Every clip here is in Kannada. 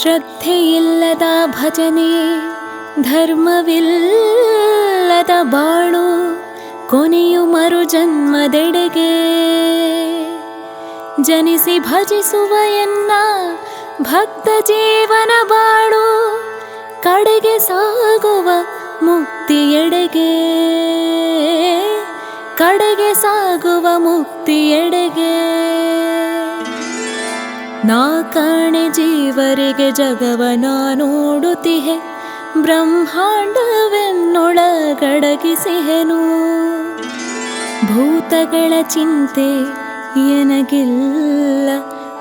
ಶ್ರದ್ಧೆಯಿಲ್ಲದ ಭಜನೆ, ಧರ್ಮವಿಲ್ಲದ ಬಾಳು, ಕೊನೆಯು ಮರು ಜನ್ಮದೆಡೆಗೆ ಜನಿಸಿ ಭಜಿಸುವ ಎನ್ನ ಭಕ್ತ ಜೀವನ ಬಾಳು, ಕಡೆಗೆ ಸಾಗುವ ಮುಕ್ತಿಯೆಡೆಗೆ ಕಡೆಗೆ ಸಾಗುವ ಮುಕ್ತಿಯೆಡೆಗೆ ನಾ ಕಾಣೆ ಜೀವರಿಗೆ ಜಗವ ನಾ ನೋಡುತ್ತಿಹೆ ಬ್ರಹ್ಮಾಂಡವೆನ್ನೊಳಗಡಗಿಸಿಹೆನು. ಭೂತಗಳ ಚಿಂತೆ ಎನಗಿಲ್ಲ,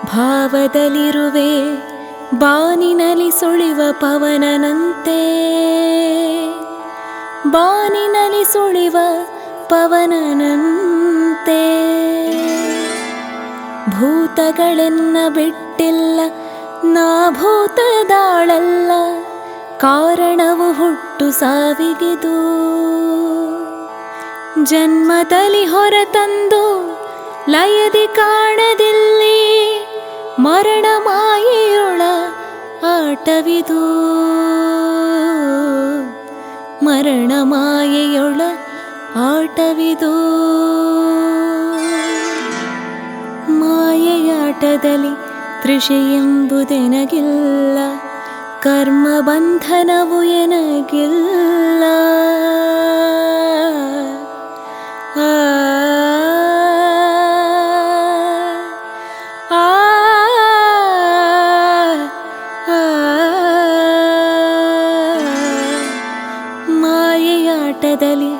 ಭಾವದಲ್ಲಿರುವೆ ಬಾನಿನಲ್ಲಿ ಸುಳಿವ ಪವನನಂತೆ. ಬಾನಿನಲ್ಲಿ ಸುಳಿವ ಪವನನಂತೆ. ಭೂತಗಳೆನ್ನ ಬಿಟ್ಟಿಲ್ಲ, ನಾ ಭೂತದಾಳಲ್ಲ ಕಾರಣವು ಹುಟ್ಟು ಸಾವಿಗಿದು. ಜನ್ಮದಲ್ಲಿ ಹೊರತಂದು ಲಯದಿ ಕಾಣದಿಲ್ಲಿ, ಮರಣ ಮಾಯೆಯೊಳ ಆಟವಿದು. ಮರಣ ಮಾಯೆಯೊಳ ಆಟವಿದು. ಮಾಯೆಯಾಟದಲ್ಲಿ ತೃಷೆ ಎಂಬುದೆನಗಿಲ್ಲ ಕರ್ಮ ಬಂಧನವು ಎನಗಿಲ್ಲ ಮಾಯೆಯಾಟದಲ್ಲಿ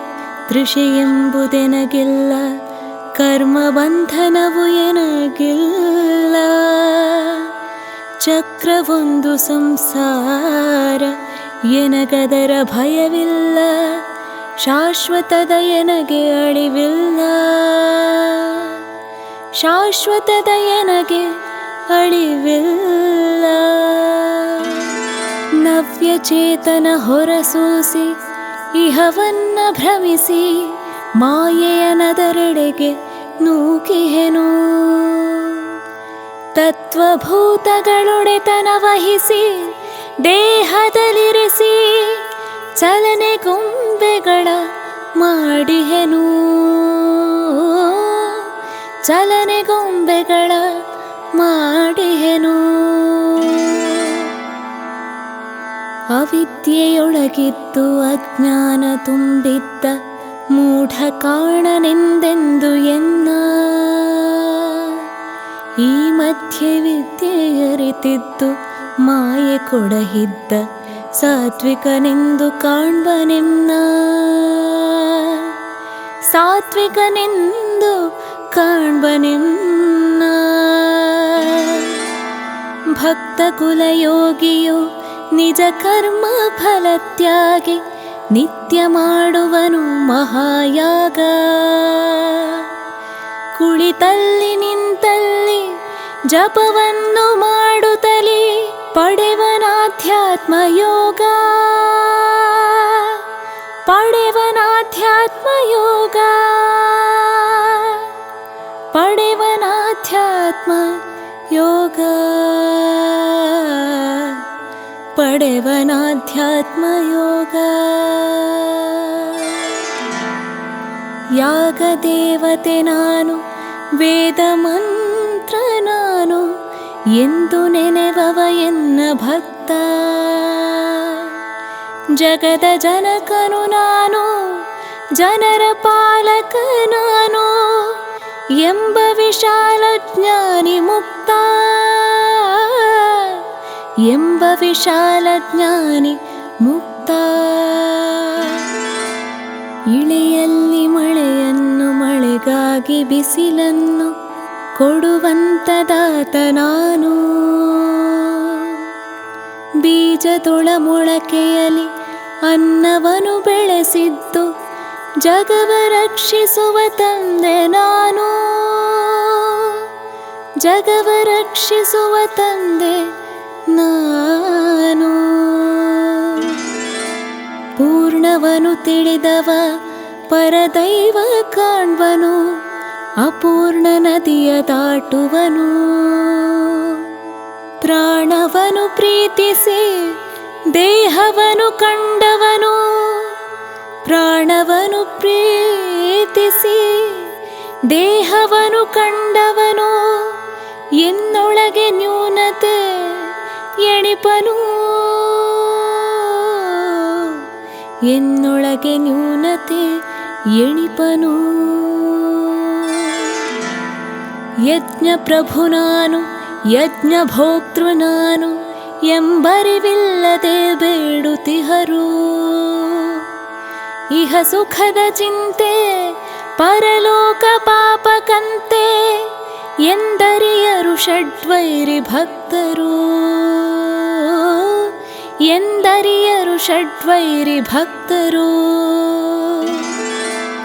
ತೃಷೆ ಎಂಬುದೆನಗಿಲ್ಲ ಕರ್ಮ ಬಂಧನವು ಎನಗಿಲ್ಲ ಚಕ್ರವೊಂದು ಸಂಸಾರ, ಎನಗದರ ಭಯವಿಲ್ಲ? ಶಾಶ್ವತದ ಎನಗೆ ಅಳಿವಿಲ್ಲ? ಶಾಶ್ವತದ ಎನಗೆ ಅಳಿವಿಲ್ಲ? ನವ್ಯ ಚೇತನ ಹೊರಸೂಸಿ, ಇಹವನ್ನ ಭ್ರಮಿಸಿ ಮಾಯೆಯನದರೆಡೆಗೆ ನೂಕಿಹೆನು. ತತ್ವಭೂತಗಳೊಡೆತನ ವಹಿಸಿ ದೇಹದಲ್ಲಿರಿಸಿ ಚಲನೆ ಗೊಂಬೆಗಳ ಮಾಡಿಹೆನು. ಚಲನೆ ಗೊಂಬೆಗಳ ಮಾಡಿಹೆನು. ಅವಿದ್ಯೆಯೊಳಗಿದ್ದು ಅಜ್ಞಾನ ತುಂಬಿದ್ದ ಮೂಢ ಕಾಣನೆಂದೆಂದು ಎನ್ನ? ಈ ಮಧ್ಯೆ ವಿದ್ಯೆಯರಿತಿದ್ದು ಮಾಯೆ ಕೊಡಹಿದ್ದ ಸಾತ್ವಿಕನೆಂದು ಕಾಣ್ಬನೆನ್ನ ಸಾತ್ವಿಕನೆಂದು ಕಾಣ್ಬನೆನ್ನ ಭಕ್ತ ಕುಲಯೋಗಿಯು ನಿಜ ಕರ್ಮ ಫಲತ್ಯಾಗಿ ನಿತ್ಯ ಮಾಡುವನು ಮಹಾಯಾಗ. ಕುಳಿತಲ್ಲಿ ನಿಂತಲ್ಲಿ ಜಪವನ್ನು ಮಾಡುತ್ತಲಿ ಪಡೆವನಾಧ್ಯಾತ್ಮ ಯೋಗ ಪಡೆವನಾಧ್ಯಾತ್ಮ ಯೋಗ ಪಡೆವನಾಧ್ಯಾತ್ಮ ಯೋಗ ಯಾಗ ದೇವತೆ ನಾನು ವೇದ ಮಂತ್ರ ನಾನು ಎಂದು ನೆನೆವವ ಎನ್ನ ಭಕ್ತ ಜಗದ ಜನಕನು ನಾನು ಜನರ ಪಾಲಕ ನಾನು ಎಂಬ ವಿಶಾಲ ಜ್ಞಾನಿ ಮುಕ್ತ ಎಂಬ ವಿಶಾಲ ಜ್ಞಾನಿ ಮುಕ್ತ. ಇಳೆಯಲ್ಲಿ ಮಳೆಯನ್ನು ಮಳೆಗಾಗಿ ಬಿಸಿಲನ್ನು ಕೊಡುವಂತದಾತ ನಾನು. ಬೀಜದೊಳ ಮೊಳಕೆಯಲ್ಲಿ ಅನ್ನವನ್ನು ಬೆಳೆಸಿದ್ದು ಜಗವ ರಕ್ಷಿಸುವ ತಂದೆ ನಾನು. ಜಗವ ರಕ್ಷಿಸುವ ತಂದೆ ನಾನು ಪೂರ್ಣವನು ತಿಳಿದವ, ಪರದೈವ ಕಾಣ್ವನು, ಅಪೂರ್ಣ ನದಿಯ ದಾಟುವನು. ಪ್ರಾಣವನು ಪ್ರೀತಿಸಿ, ದೇಹವನು ಕಂಡವನು. ಪ್ರಾಣವನು ಪ್ರೀತಿಸಿ, ದೇಹವನು ಕಂಡವನು. ಎನ್ನೊಳಗೆ ಎಣಿಪನು ಎನ್ನೊಳಗೆ ನ್ಯೂನತೆ ಎಣಿಪನು. ಯಜ್ಞ ಪ್ರಭು ನಾನು, ಯಜ್ಞ ಭೋಕ್ತೃ ನಾನು, ಎಂಬರಿವಿಲ್ಲದೆ ಬೇಡುತಿಹರು. ಇಹ ಸುಖದ ಚಿಂತೆ, ಪರಲೋಕ ಪಾಪಕಂತೆ, ಎಂದರಿಯರು ಷಡ್ವೈರಿ ಭಕ್ತರು. ಎಂದರಿಯರು ಷಡ್ವೈರಿ ಭಕ್ತರು.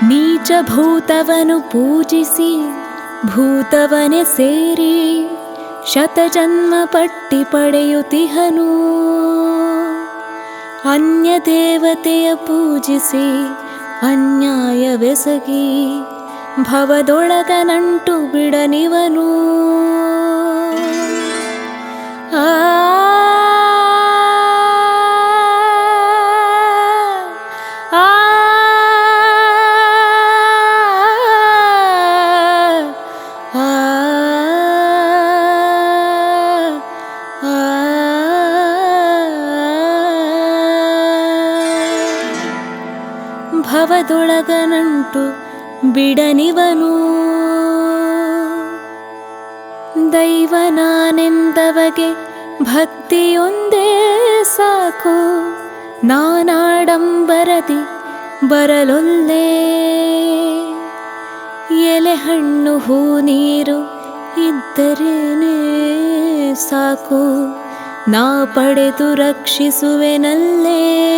ನೀಚ ಭೂತವನು ಪೂಜಿಸಿ, ಭೂತವನೆ ಸೇರಿ, ಶತಜನ್ಮ ಪಟ್ಟಿ ಪಡೆಯುತ್ತಿಹನು. ಅನ್ಯ ದೇವತೆಯ ಪೂಜಿಸಿ ಅನ್ಯಾಯವೆಸಗಿ ಭವದೊಳಗ ನಂಟು ಬಿಡನಿವನು. ಆ ಭವದೊಳಗ ನಂಟು ಬಿಡನಿವನು ದೈವನಾನೆಂದವಗೆ ಭಕ್ತಿಯೊಂದೇ ಸಾಕು. ನಾನಾಡಂಬರದಿ ಬರಲೊಲ್ಲೆ. ಎಲೆ ಹಣ್ಣು, ಹೂ ನೀರು ಇದ್ದರೇನೇ ಸಾಕು. ನಾ ಪಡೆದು ರಕ್ಷಿಸುವೆನಲ್ಲೇ.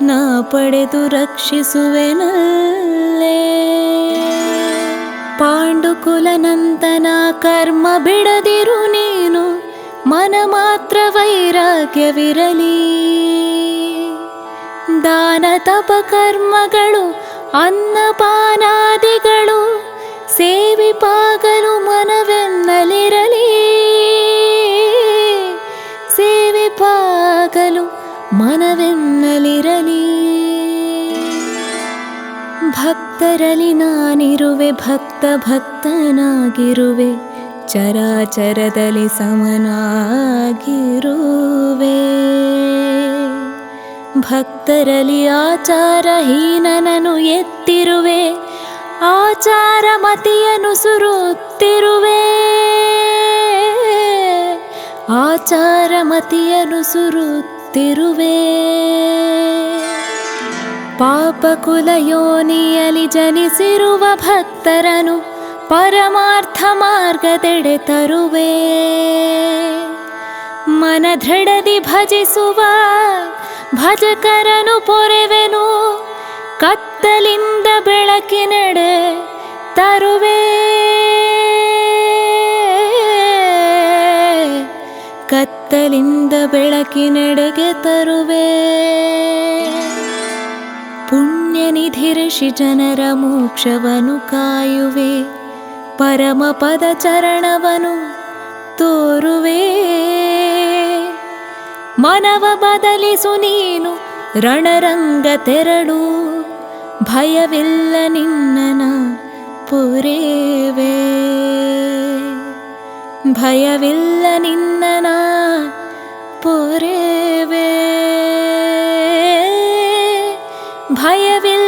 ನಾ ಪಡೆದು ರಕ್ಷಿಸುವೆನಲ್ಲೇ. ಪಾಂಡುಕುಲನಂತನ ಕರ್ಮ ಬಿಡದಿರು ನೀನು, ಮನ ಮಾತ್ರ ವೈರಾಗ್ಯವಿರಲಿ. ದಾನ ತಪ ಕರ್ಮಗಳು ಅನ್ನಪಾನಾದಿಗಳು ಸೇವಿಪಾಗಲು ಮನವೆನ್ನಲಿರಲಿ. ಮನವೆನ್ನಲಿರಲಿ. ಭಕ್ತರಲ್ಲಿ ನಾನಿರುವೆ, ಭಕ್ತ ಭಕ್ತನಾಗಿರುವೆ, ಚರಾಚರದಲ್ಲಿ ಸಮನಾಗಿರುವೆ. ಭಕ್ತರಲ್ಲಿ ಆಚಾರಹೀನನನು ಎತ್ತಿರುವೆ ಆಚಾರ ಮತಿಯನು ಸುರುತ್ತಿರುವೆ. ಆಚಾರ ಮತಿಯನು ಸುರುತ್ತಿರುವೆ ಪಾಪಕುಲ ಯೋನಿಯಲಿ ಜನಿಸಿರುವ ಭಕ್ತರನು ಪರಮಾರ್ಥ ಮಾರ್ಗದೆಡೆ ತರುವೆ. ಮನ ದೃಢದಿ ಭಜಿಸುವ ಭಜಕರನು ಪೊರೆವೆನು. ಕತ್ತಲಿಂದ ಬೆಳಕಿನೆಡೆ ತರುವೆ. ಬೆಳಕಿನೆಡೆಗೆ ತರುವೆ. ಪುಣ್ಯನಿಧಿ ಋಷಿ ಜನರ ಮೋಕ್ಷವನು ಕಾಯುವೆ. ಪರಮ ಪದ ಚರಣವನು ತೋರುವೆ. ಮನವ ಬದಲಿಸು ನೀನು, ರಣರಂಗ ತೆರಳು. ಭಯವಿಲ್ಲ ನಿನ್ನನ ಪುರೇವೆ. ಭಯವಿಲ್ಲ ನಿನ್ನನ रे भयविल्